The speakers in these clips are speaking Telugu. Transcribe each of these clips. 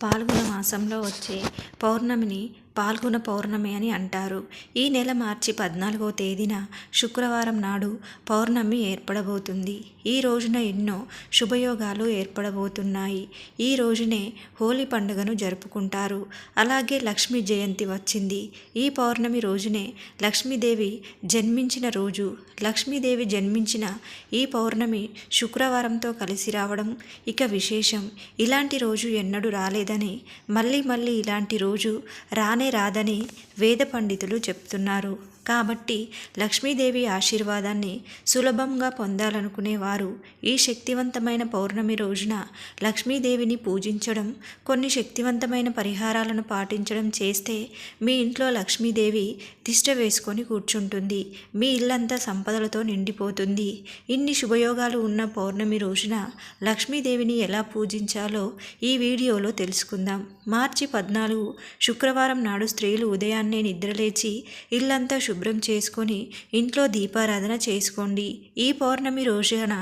పాల్గొన మాసంలో వచ్చే పౌర్ణమిని పాల్గొన పౌర్ణమి అని అంటారు. ఈ నెల మార్చి పద్నాలుగో తేదీన శుక్రవారం నాడు పౌర్ణమి ఏర్పడబోతుంది. ఈ రోజున ఎన్నో శుభయోగాలు ఏర్పడబోతున్నాయి. ఈ రోజునే హోలీ పండుగను జరుపుకుంటారు. అలాగే లక్ష్మీ జయంతి వచ్చింది. ఈ పౌర్ణమి రోజునే లక్ష్మీదేవి జన్మించిన రోజు లక్ష్మీదేవి జన్మించిన ఈ పౌర్ణమి శుక్రవారంతో కలిసి రావడం ఇక విశేషం. ఇలాంటి రోజు ఎన్నడూ రాలేదని మళ్ళీ మళ్ళీ ఇలాంటి రోజు రానే రాదని వేద పండితులు చెప్తున్నారు. కాబట్టి లక్ష్మీదేవి ఆశీర్వాదాన్ని సులభంగా పొందాలనుకునేవారు. ఈ శక్తివంతమైన పౌర్ణమి రోజున లక్ష్మీదేవిని పూజించడం కొన్ని శక్తివంతమైన పరిహారాలను పాటించడం చేస్తే మీ ఇంట్లో లక్ష్మీదేవి తిష్ట వేసుకొని కూర్చుంటుంది. మీ ఇల్లంతా సంపదలతో నిండిపోతుంది. ఇన్ని శుభయోగాలు ఉన్న పౌర్ణమి రోజున లక్ష్మీదేవిని ఎలా పూజించాలో ఈ వీడియోలో తెలుసుకుందాం. మార్చి పద్నాలుగు శుక్రవారం నాడు స్త్రీలు ఉదయాన్నే నిద్రలేచి ఇల్లంతా శుభ్రం చేసుకొని ఇంట్లో దీపారాధన చేసుకోండి. ఈ పౌర్ణమి రోజున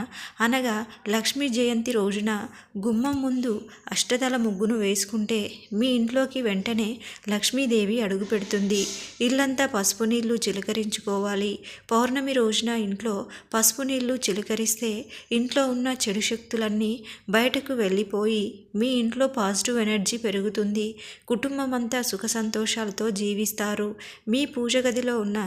అనగా లక్ష్మీ జయంతి రోజున గుమ్మం ముందు అష్టదల ముగ్గును వేసుకుంటే మీ ఇంట్లోకి వెంటనే లక్ష్మీదేవి అడుగు పెడుతుంది. ఇల్లంతా పసుపు నీళ్ళు చిలకరించుకోవాలి. పౌర్ణమి రోజున ఇంట్లో పసుపు నీళ్ళు చిలకరిస్తే ఇంట్లో ఉన్న చెడు శక్తులన్నీ బయటకు వెళ్ళిపోయి మీ ఇంట్లో పాజిటివ్ ఎనర్జీ పెరుగుతుంది. కుటుంబం అంతా సుఖ సంతోషాలతో జీవిస్తారు. మీ పూజ గదిలో ఉన్న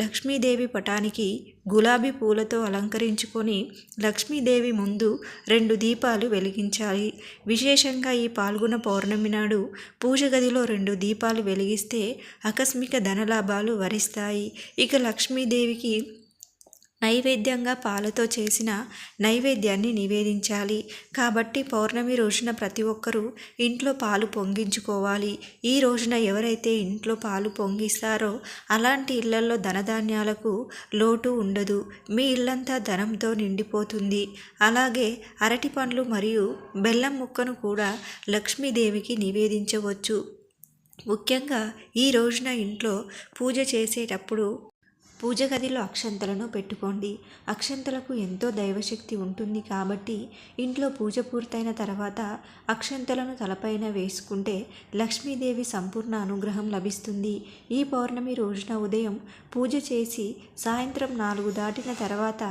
లక్ష్మీదేవి పటానికి గులాబీ పూలతో అలంకరించుకొని లక్ష్మీదేవి ముందు రెండు దీపాలు వెలిగించాలి. విశేషంగా ఈ పాల్గొన పౌర్ణమి నాడు పూజ గదిలో రెండు దీపాలు వెలిగిస్తే ఆకస్మిక ధనలాభాలు వరిస్తాయి. ఇక లక్ష్మీదేవికి నైవేద్యంగా పాలతో చేసిన నైవేద్యాన్ని నివేదించాలి. కాబట్టి పౌర్ణమి రోజున ప్రతి ఒక్కరూ ఇంట్లో పాలు పొంగించుకోవాలి. ఈ రోజున ఎవరైతే ఇంట్లో పాలు పొంగిస్తారో అలాంటి ఇళ్ళలో ధనధాన్యాలకు లోటు ఉండదు. మీ ఇల్లంతా ధనంతో నిండిపోతుంది. అలాగే అరటి పండ్లు మరియు బెల్లం ముక్కను కూడా లక్ష్మీదేవికి నివేదించవచ్చు. ముఖ్యంగా ఈ రోజున ఇంట్లో పూజ చేసేటప్పుడు పూజ గదిలో అక్షంతలను పెట్టుకోండి. అక్షంతలకు ఎంతో దైవశక్తి ఉంటుంది కాబట్టి ఇంట్లో పూజ పూర్తయిన తర్వాత అక్షంతలను తలపైన వేసుకుంటే లక్ష్మీదేవి సంపూర్ణ అనుగ్రహం లభిస్తుంది. ఈ పౌర్ణమి రోజున ఉదయం పూజ చేసి సాయంత్రం నాలుగు దాటిన తర్వాత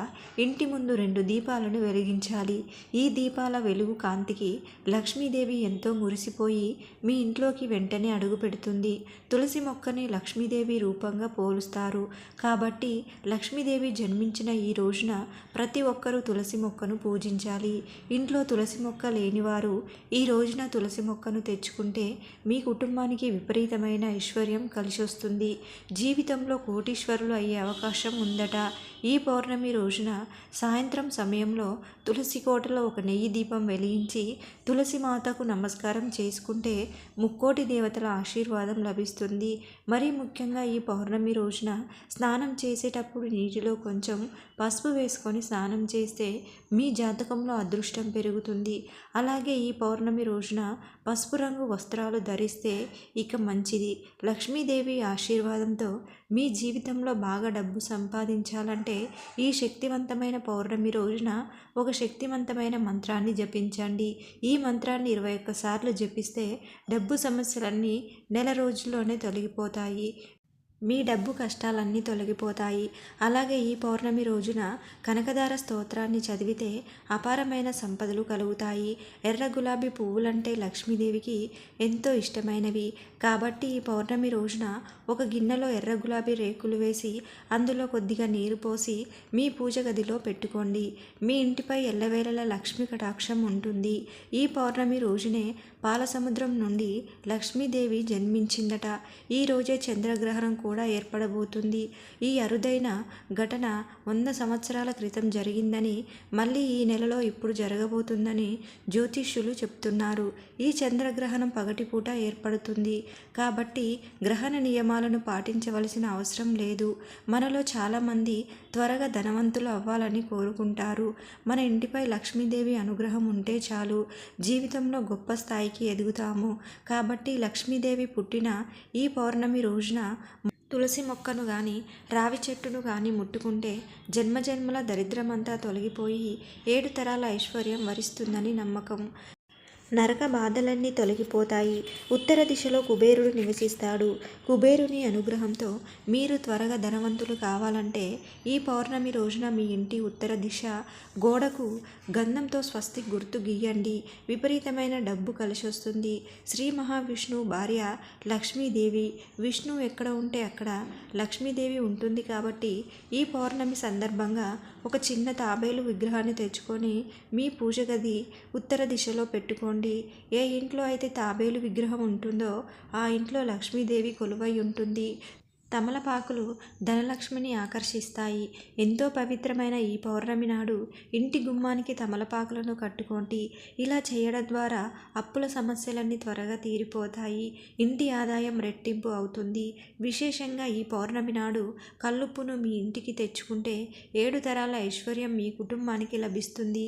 ఇంటి ముందు రెండు దీపాలను వెలిగించాలి. ఈ దీపాల వెలుగు కాంతికి లక్ష్మీదేవి ఎంతో మురిసిపోయి మీ ఇంట్లోకి వెంటనే అడుగు పెడుతుంది. తులసి మొక్కని లక్ష్మీదేవి రూపంగా పోలుస్తారు. కాబట్టి కాబట్టి లక్ష్మీదేవి జన్మించిన ఈ రోజున ప్రతి ఒక్కరూ తులసి మొక్కను పూజించాలి. ఇంట్లో తులసి మొక్క లేనివారు ఈ రోజున తులసి మొక్కను తెచ్చుకుంటే మీ కుటుంబానికి విపరీతమైన ఐశ్వర్యం కలిసి వస్తుంది జీవితంలో కోటీశ్వరులు అయ్యే అవకాశం ఉందట. ఈ పౌర్ణమి రోజున సాయంత్రం సమయంలో తులసి కోటలో ఒక నెయ్యి దీపం వెలిగించి తులసి మాతకు నమస్కారం చేసుకుంటే ముక్కోటి దేవతల ఆశీర్వాదం లభిస్తుంది. మరీ ముఖ్యంగా ఈ పౌర్ణమి రోజున స్నానం స్నానం చేసేటప్పుడు నీటిలో కొంచెం పసుపు వేసుకొని స్నానం చేస్తే మీ జాతకంలో అదృష్టం పెరుగుతుంది. అలాగే ఈ పౌర్ణమి రోజున పసుపు రంగు వస్త్రాలు ధరిస్తే ఇక మంచిది. లక్ష్మీదేవి ఆశీర్వాదంతో మీ జీవితంలో బాగా డబ్బు సంపాదించాలంటే ఈ శక్తివంతమైన పౌర్ణమి రోజున ఒక శక్తివంతమైన మంత్రాన్ని జపించండి. ఈ మంత్రాన్ని ఇరవై ఒక్కసార్లు జపిస్తే డబ్బు సమస్యలన్నీ నెల రోజుల్లోనే తొలగిపోతాయి. మీ డబ్బు కష్టాలన్నీ తొలగిపోతాయి. అలాగే ఈ పౌర్ణమి రోజున కనకదార స్తోత్రాన్ని చదివితే అపారమైన సంపదలు కలుగుతాయి. ఎర్ర గులాబీ పువ్వులంటే లక్ష్మీదేవికి ఎంతో ఇష్టమైనవి. కాబట్టి ఈ పౌర్ణమి రోజున ఒక గిన్నెలో ఎర్ర గులాబీ రేకులు వేసి అందులో కొద్దిగా నీరు పోసి మీ పూజ గదిలో పెట్టుకోండి. మీ ఇంటిపై ఎల్లవేళల లక్ష్మీ కటాక్షం ఉంటుంది. ఈ పౌర్ణమి రోజునే పాలసముద్రం నుండి లక్ష్మీదేవి జన్మించిందట. ఈ రోజే చంద్రగ్రహణం కూడా ఏర్పడబోతుంది. ఈ అరుదైన ఘటన వంద సంవత్సరాల క్రితం జరిగిందని మళ్ళీ ఈ నెలలో ఇప్పుడు జరగబోతుందని జ్యోతిష్యులు చెప్తున్నారు. ఈ చంద్రగ్రహణం పగటిపూట ఏర్పడుతుంది. కాబట్టి గ్రహణ నియమాలను పాటించవలసిన అవసరం లేదు. మనలో చాలామంది త్వరగా ధనవంతులు అవ్వాలని కోరుకుంటారు. మన ఇంటిపై లక్ష్మీదేవి అనుగ్రహం ఉంటే చాలు. జీవితంలో గొప్ప స్థాయి స్థాయికి ఎదుగుతాము. కాబట్టి లక్ష్మీదేవి పుట్టిన ఈ పౌర్ణమి రోజున తులసి మొక్కను గాని రావి చెట్టును కానీ ముట్టుకుంటే జన్మజన్మల దరిద్రమంతా తొలగిపోయి ఏడు తరాల ఐశ్వర్యం వరిస్తుందని నమ్మకం. నరక బాధలన్నీ తొలగిపోతాయి. ఉత్తర దిశలో కుబేరుడు నివసిస్తాడు. కుబేరుని అనుగ్రహంతో మీరు త్వరగా ధనవంతులు కావాలంటే ఈ పౌర్ణమి రోజున మీ ఇంటి ఉత్తర దిశ గోడకు గంధంతో స్వస్తి గుర్తు గీయండి. విపరీతమైన డబ్బు కలిసి వస్తుంది శ్రీ మహావిష్ణువు భార్య లక్ష్మీదేవి. విష్ణువు ఎక్కడ ఉంటే అక్కడ లక్ష్మీదేవి ఉంటుంది కాబట్టి ఈ పౌర్ణమి సందర్భంగా ఒక చిన్న తాబేలు విగ్రహాన్ని తెచ్చుకొని మీ పూజ గది ఉత్తర దిశలో పెట్టుకోండి. ఏ ఇంట్లో అయితే తాబేలు విగ్రహం ఉంటుందో ఆ ఇంట్లో లక్ష్మీదేవి కొలువై ఉంటుంది. తమలపాకులు ధనలక్ష్మిని ఆకర్షిస్తాయి. ఎంతో పవిత్రమైన ఈ పౌర్ణమి నాడు ఇంటి గుమ్మానికి తమలపాకులను కట్టుకోండి. ఇలా చేయడం ద్వారా అప్పుల సమస్యలన్నీ త్వరగా తీరిపోతాయి. ఇంటి ఆదాయం రెట్టింపు అవుతుంది. విశేషంగా ఈ పౌర్ణమి నాడు కల్లుప్పును మీ ఇంటికి తెచ్చుకుంటే ఏడు తరాల ఐశ్వర్యం మీ కుటుంబానికి లభిస్తుంది.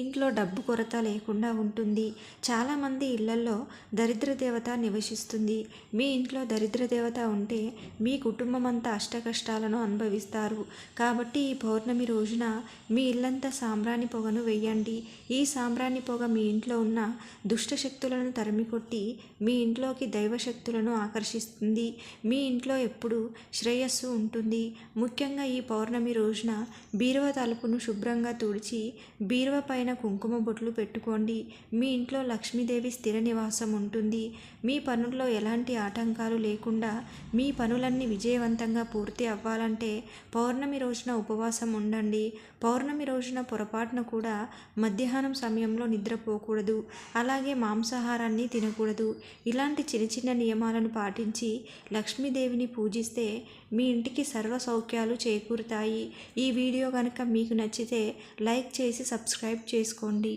ఇంట్లో డబ్బు కొరత లేకుండా ఉంటుంది. చాలామంది ఇళ్ళలో దరిద్ర దేవత నివసిస్తుంది. మీ ఇంట్లో దరిద్ర దేవత ఉంటే మీ కుటుంబం అంతా అష్టకష్టాలను అనుభవిస్తారు. కాబట్టి ఈ పౌర్ణమి రోజున మీ ఇల్లంతా సాంబ్రాణి పొగను వెయ్యండి ఈ సాంబ్రాణి పొగ మీ ఇంట్లో ఉన్న దుష్ట శక్తులను తరిమికొట్టి మీ ఇంట్లోకి దైవశక్తులను ఆకర్షిస్తుంది. మీ ఇంట్లో ఎప్పుడు శ్రేయస్సు ఉంటుంది. ముఖ్యంగా ఈ పౌర్ణమి రోజున బీరువ తలుపును శుభ్రంగా తుడిచి బీరువ పైన కుంకుమ బొట్లు పెట్టుకోండి. మీ ఇంట్లో లక్ష్మీదేవి స్థిర నివాసం ఉంటుంది. మీ పనుల్లో ఎలాంటి ఆటంకాలు లేకుండా మీ పనులన్నీ విజయవంతంగా పూర్తి అవ్వాలంటే పౌర్ణమి రోజున ఉపవాసం ఉండండి. పౌర్ణమి రోజున పొరపాటున కూడా మధ్యాహ్నం సమయంలో నిద్రపోకూడదు. అలాగే మాంసాహారాన్ని తినకూడదు. ఇలాంటి చిన్న చిన్న నియమాలను పాటించి లక్ష్మీదేవిని పూజిస్తే మీ ఇంటికి సర్వ సౌఖ్యాలు చేకూరుతాయి. ఈ వీడియో కనుక మీకు నచ్చితే లైక్ చేసి సబ్స్క్రైబ్ చేసుకోండి.